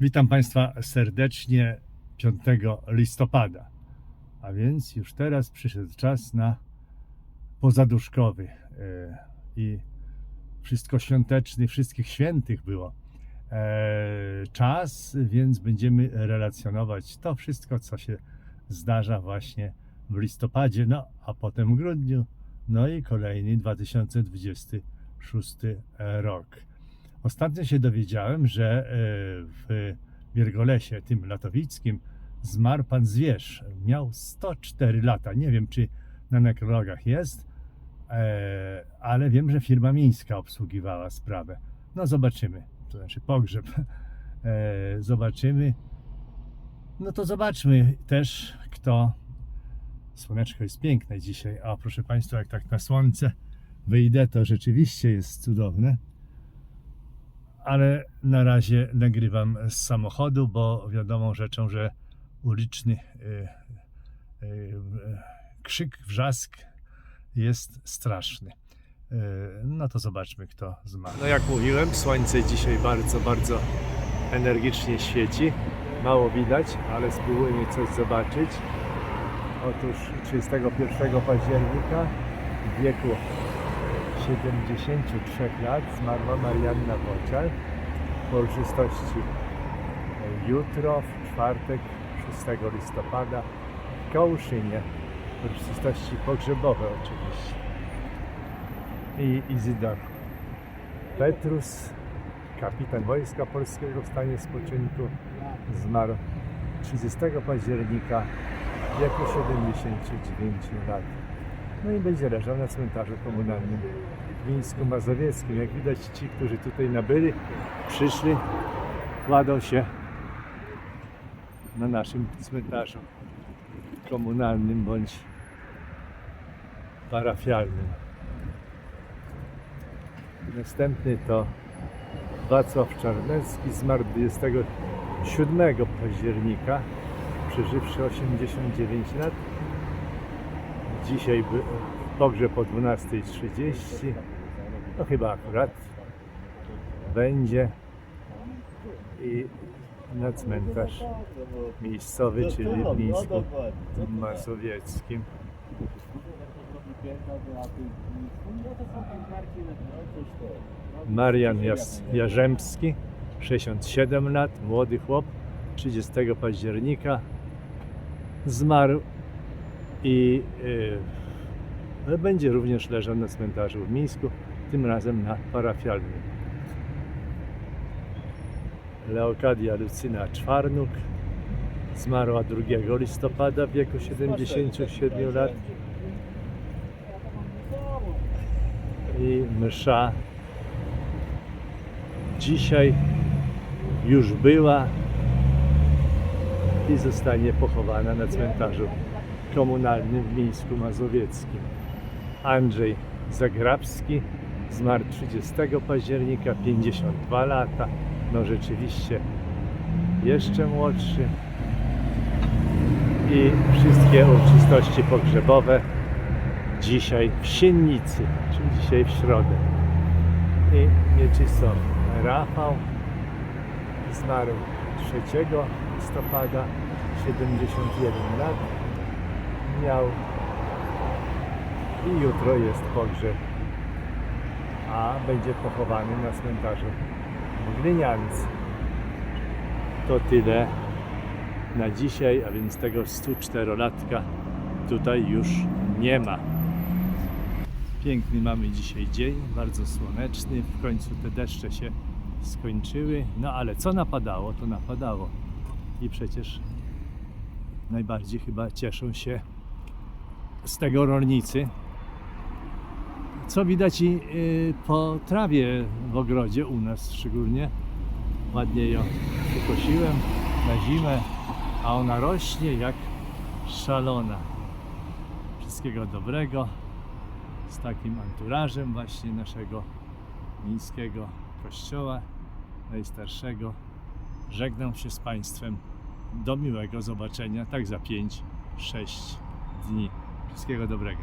Witam Państwa serdecznie 5 listopada. A więc już teraz przyszedł czas na pozaduszkowy e, i wszystko świąteczny, wszystkich świętych było e, czas, więc będziemy relacjonować to wszystko, co się zdarza właśnie w listopadzie, no a potem w grudniu, no i kolejny 2026 rok. Ostatnio się dowiedziałem, że e, w Wiergolesie, tym latowickim, zmarł pan Zwierz. Miał 104 lata. Nie wiem, czy na nekrologach jest, e, ale wiem, że firma mińska obsługiwała sprawę. No zobaczymy, to znaczy pogrzeb. E, Zobaczymy. No to zobaczmy też, kto. Słoneczko jest piękne dzisiaj. A proszę Państwa, jak tak na słońce wyjdę, to rzeczywiście jest cudowne ale na razie nagrywam z samochodu, bo wiadomą rzeczą, że uliczny y, y, y, krzyk, wrzask jest straszny. No to zobaczmy, kto zmarł. No jak mówiłem, słońce dzisiaj bardzo, bardzo energicznie świeci. Mało widać, ale spróbujmy coś zobaczyć. Otóż 31 października w wieku 73 lat zmarła Marianna Bociar. Po uroczystości jutro, w czwartek, 6 listopada w Kołuszynie. Uroczystości pogrzebowe oczywiście. I Izydor Petrus, kapitan Wojska Polskiego w stanie spoczynku, zmarł 30 października w wieku 79 lat. No i będzie leżał na cmentarzu komunalnym w Mińsku Mazowieckim. Jak widać ci, którzy tutaj nabyli, przyszli, kładą się na naszym cmentarzu komunalnym bądź parafialnym. Następny to Wacław Czarnecki, zmarł 27 października, przeżywszy 89 lat. Dzisiaj by- pogrzeb o 12.30. No chyba akurat będzie. I na cmentarz miejscowy, czyli w Mińsku Mazowieckim. Marian Jarzębski, 67 lat, młody chłop, 30 października zmarł i y, będzie również leżał na cmentarzu w Mińsku, tym razem na parafialnym. Leokadia Lucyna Czwarnuk zmarła 2 listopada w wieku 77 lat. i msza dzisiaj już była i zostanie pochowana na cmentarzu komunalnym w Mińsku Mazowieckim. Andrzej Zagrabski zmarł 30 października, 52 lata. No rzeczywiście jeszcze młodszy. I wszystkie uroczystości pogrzebowe dzisiaj w Siennicy, czyli dzisiaj w środę. I Mieczysław Rafał zmarł 3 listopada, 71 lat miał i jutro jest pogrzeb, a będzie pochowany na cmentarzu w Gliniance. To tyle na dzisiaj, a więc tego 104-latka tutaj już nie ma. Piękny mamy dzisiaj dzień, bardzo słoneczny. W końcu te deszcze się skończyły. No ale co napadało, to napadało. I przecież najbardziej chyba cieszą się z tego rolnicy. Co widać i y, po trawie w ogrodzie u nas szczególnie. Ładnie ją wykosiłem na zimę, a ona rośnie jak szalona. Wszystkiego dobrego z takim anturażem właśnie naszego mińskiego kościoła najstarszego. Żegnam się z Państwem. Do miłego zobaczenia, tak za 5-6 dni. Wszystkiego dobrego.